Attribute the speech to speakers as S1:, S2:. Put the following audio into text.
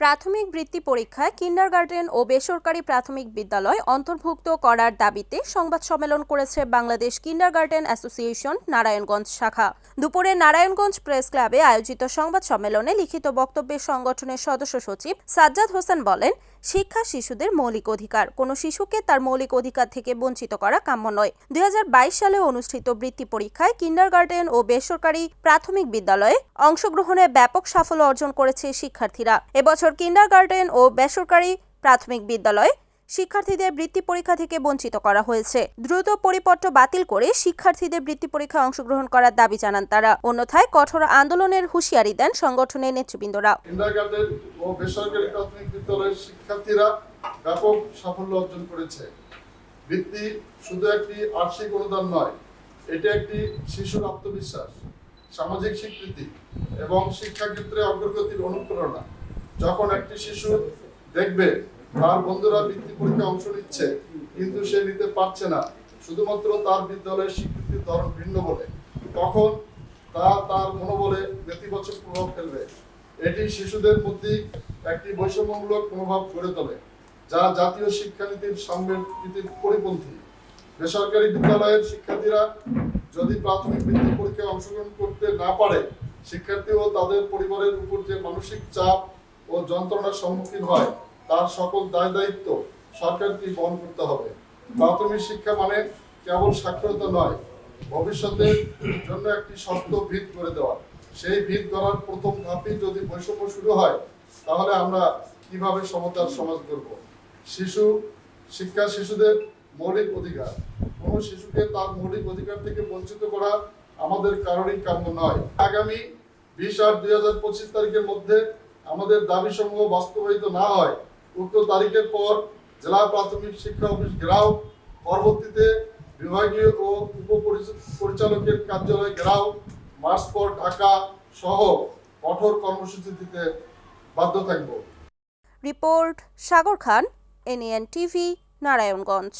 S1: প্রাথমিক বৃত্তি পরীক্ষায় কিন্ডারগার্টেন ও বেসরকারি প্রাথমিক বিদ্যালয় অন্তর্ভুক্ত করার দাবিতে সংবাদ সম্মেলন করেছে বাংলাদেশ কিন্ডারগার্টেন অ্যাসোসিয়েশন নারায়ণগঞ্জ শাখা। দুপুরে নারায়ণগঞ্জ প্রেস ক্লাবে আয়োজিত সংবাদ সম্মেলনে লিখিত বক্তব্যে সংগঠনের সদস্য সচিব সাজ্জাদ হোসেন বলেন, শিক্ষা শিশুদের মৌলিক অধিকার। কোনো শিশুকে তার মৌলিক অধিকার থেকে বঞ্চিত করা কাম্য নয়। দুই সালে অনুষ্ঠিত বৃত্তি পরীক্ষায় কিন্ডারগার্টেন ও বেসরকারি প্রাথমিক বিদ্যালয়ে অংশগ্রহণে ব্যাপক সাফল্য অর্জন করেছে শিক্ষার্থীরা। এবছর কিন্ডারগার্টেন ও বেসরকারি প্রাথমিক বিদ্যালয়ে শিক্ষার্থীদের বৃত্তি পরীক্ষা থেকে বঞ্চিত করা হয়েছে। দ্রুত পরিপত্র বাতিল করে শিক্ষার্থীদের বৃত্তি পরীক্ষায় অংশগ্রহণ করার দাবি জানান তারা। অন্যথায় কঠোর আন্দোলনের হুঁশিয়ারি দেন সংগঠনের নেতৃবৃন্দরা।
S2: শিক্ষার্থীরা ব্যাপক সাফল্য অর্জন করেছে। বৃত্তি শুধু একটি আর্থিক অনুদান নয়, এটা একটি শিশুর আত্মবিশ্বাস, সামাজিক স্বীকৃতি এবং শিক্ষাক্ষেত্রে অগ্রগতির অনুপ্রেরণা। যখন একটি শিশু দেখবে, তার বন্ধুরা বৃত্তি পরীক্ষায় অংশ নিচ্ছে, কিন্তু সে নিতে পারছে না। শুধুমাত্র তার বিদ্যালয়ের স্বীকৃতির ধরন ভিন্ন বলে তখন তা তার মনোবলে নেতিবাচক প্রভাব ফেলবে। এটি শিশুদের মধ্যে একটি বৈষম্যমূলক মনোভাব গড়ে তোলে, যা জাতীয় শিক্ষানীতির নীতির পরিপন্থী। বেসরকারি বিদ্যালয়ের শিক্ষার্থীরা যদি প্রাথমিক বৃত্তি পরীক্ষায় অংশগ্রহণ করতে না পারে শিক্ষার্থী ও তাদের পরিবারের উপর যে মানসিক চাপ ও যন্ত্রণার সম্মুখীন হয়, তার সকল দায় দায়িত্ব সরকারকে বহন করতে হবে। প্রাথমিক শিক্ষা মানে কেবল সাক্ষরতা নয় ভবিষ্যতের জন্য একটি শক্ত ভিত করে দেওয়া। সেই ভিত গড়ার প্রথম ধাপই যদি বৈষম্য শুরু হয়, তাহলে আমরা কীভাবে সমতার সমাজ গড়ব? শিশু, শিক্ষা শিশুদের মৌলিক অধিকার। কোনো শিশুকে তার মৌলিক অধিকার থেকে বঞ্চিত করা আমাদের কারোরই কাম্য নয়। আগামী বিশ আট দুই হাজার পঁচিশ তারিখের মধ্যে আমাদের দাবিসমূহ বাস্তবায়িত না হয়, উক্ত তারিখের পর জেলা প্রাথমিক শিক্ষা অফিস ঘেরাও, পরবর্তীতে বিভাগীয় ও উপপরিচালকের কার্যালয় ঘেরাও মার্চ পর ঢাকা সহ কঠোর কর্মসূচি দিতে বাধ্য থাকব।
S1: Report Sagar Khan NN TV Narayanganj.